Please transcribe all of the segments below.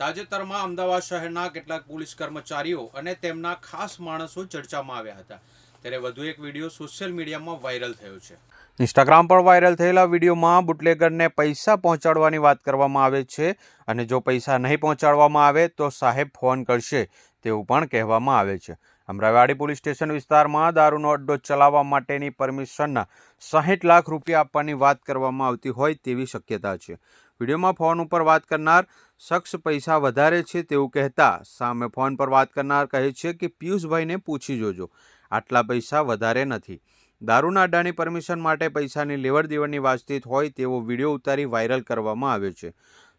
તાજેતરમાં અમદાવાદ શહેરના કેટલાક પોલીસ કર્મચારીઓ અને તેમના ખાસ માણસો ચર્ચામાં આવ્યા હતા. ત્યારે વધુ એક વીડિયો સોશિયલ મીડિયામાં વાયરલ થયો છે. ઇન્સ્ટાગ્રામ પર વાયરલ થયેલા વિડીયોમાં બુટલેગરને પૈસા પહોંચાડવાની વાત કરવામાં આવે છે અને જો પૈસા નહીં પહોંચાડવામાં આવે તો સાહેબ ફોન કરશે તેવું પણ કહેવામાં આવે છે. અમરાવાડી પોલીસ સ્ટેશન વિસ્તારમાં દારૂનો અડ્ડો ચલાવવા માટેની પરમિશનના સાહીઠ લાખ રૂપિયા આપવાની વાત કરવામાં આવતી હોય તેવી શક્યતા છે. વિડીયોમાં ફોન ઉપર વાત કરનાર શખ્સ પૈસા વધારે છે તેવું કહેતા સામે ફોન પર વાત કરનાર કહે છે કે, પિયુષભાઈને પૂછી જોજો. આટલા પૈસા વધારે નથી. દારૂના અડ્ડાની પરમિશન માટે પૈસાની લેવડ દેવડની વાતચીત હોય તેવો વીડિયો ઉતારી વાયરલ કરવામાં આવ્યો છે.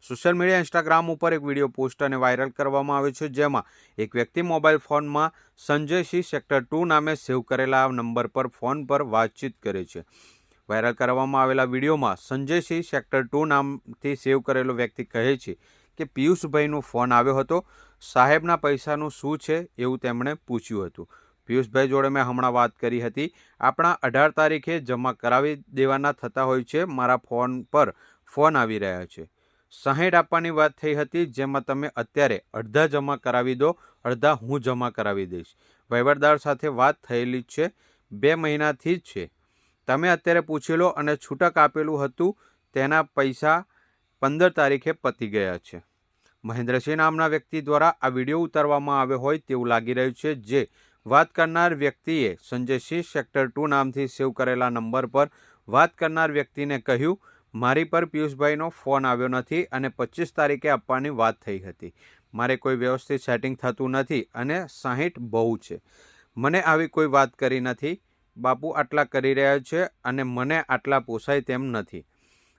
સોશિયલ મીડિયા ઇન્સ્ટાગ્રામ ઉપર એક વીડિયો પોસ્ટ અને વાયરલ કરવામાં આવ્યો છે, જેમાં એક વ્યક્તિ મોબાઈલ ફોનમાં સંજય સિંહ સેક્ટર ટુ નામે સેવ કરેલા નંબર પર ફોન પર વાતચીત કરે છે. વાયરલ કરવામાં આવેલા વિડીયોમાં સંજય સિંહ સેક્ટર ટુ નામથી સેવ કરેલો વ્યક્તિ કહે છે કે, પિયુષભાઈનો ફોન આવ્યો હતો. સાહેબના પૈસાનું શું છે એવું તેમણે પૂછ્યું હતું. પિયુષભાઈ જોડે મેં હમણાં વાત કરી હતી. આપણા અઢાર તારીખે જમા કરાવી દેવાના થતા હોય છે. મારા ફોન પર ફોન આવી રહ્યા છે. સાહીઠ આપવાની વાત થઈ હતી, જેમાં તમે અત્યારે અડધા જમા કરાવી દો, અડધા હું જમા કરાવી દઈશ. વહીવટદાર સાથે વાત થયેલી જ છે. બે મહિનાથી જ છે. તમે અત્યારે પૂછી લો અને છૂટક આપેલું હતું, તેના પૈસા પંદર તારીખે પતી ગયા છે. મહેન્દ્રસિંહ નામના વ્યક્તિ દ્વારા આ વીડિયો ઉતારવામાં આવ્યો હોય તેવું લાગી રહ્યું છે, જે વાત કરનાર વ્યક્તિએ સંજયસિંહ સેક્ટર ટુ નામથી સેવ કરેલા નંબર પર વાત કરનાર વ્યક્તિને કહ્યું, મારી પર પિયુષભાઈનો ફોન આવ્યો નથી અને પચીસ તારીખે આપવાની વાત થઈ હતી. મારે કોઈ વ્યવસ્થિત સેટિંગ થતું નથી અને સાહીઠ બહુ છે. મને આવી કોઈ વાત કરી નથી. બાપુ આટલા કરી રહ્યા છે અને મને આટલા પોસાય તેમ નથી.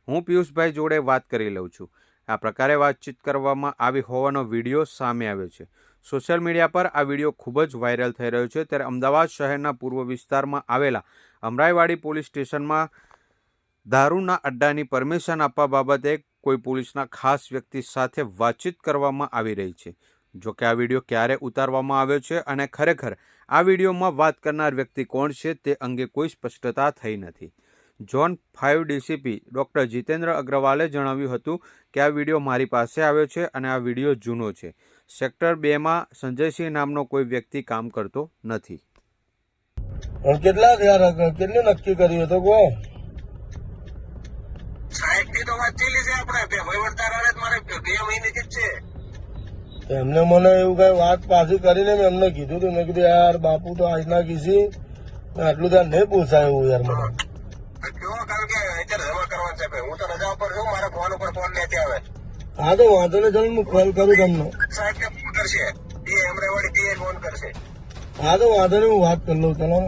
હું પિયુષભાઈ જોડે વાત કરી લઉં છું. આ પ્રકારે વાતચીત કરવામાં આવી હોવાનો વીડિયો સામે આવ્યો છે. સોશિયલ મીડિયા પર આ વીડિયો ખૂબ જ વાયરલ થઈ રહ્યો છે. ત્યારે અમદાવાદ શહેરના પૂર્વ વિસ્તારમાં આવેલા અમરાઈવાડી પોલીસ સ્ટેશનમાં દારૂના અડ્ડાની પરમિશન આપવા બાબતે કોઈ પોલીસના ખાસ વ્યક્તિ સાથે વાતચીત કરવામાં આવી રહી છે. જો કે આ વીડિયો ક્યારે ઉતારવામાં આવ્યો છે અને ખરેખર આ વિડીયોમાં વાત કરનાર વ્યક્તિ કોણ છે તે અંગે કોઈ સ્પષ્ટતા થઈ નથી. Zone five DCP doctor Jitendra અગ્રવાલે જણાવ્યું હતું કે આ વીડિયો મારી પાસે આવ્યો છે અને આ વીડિયો જૂનો છે. સેક્ટર બેમાં સંજયસિંહ નામનો કોઈ વ્યક્તિ કામ કરતો નથી. કેટલા યાર કેટલું નક્કી કર્યું હતું કહો? તો એમને મને એવું કઈ વાત પાછી કરીને મેં એમને કીધું હતું મેં કીધું યાર બાપુ તો આજના કીધી. આટલું ત્યાં નહીં પૂછાય એવું યાર મને. હું તો રજા ઉપર છું મારા ફોન ઉપર ફોન લેતી આવે. હા તો વાંધો નહીં ચાલો હું કોલ કરું તમને. સાહેબ ને ફોન કરશે? એ અમરાવાડી પીએ ફોન કરશે. હા તો વાંધો નહીં હું વાત કરી લઉં ચાલો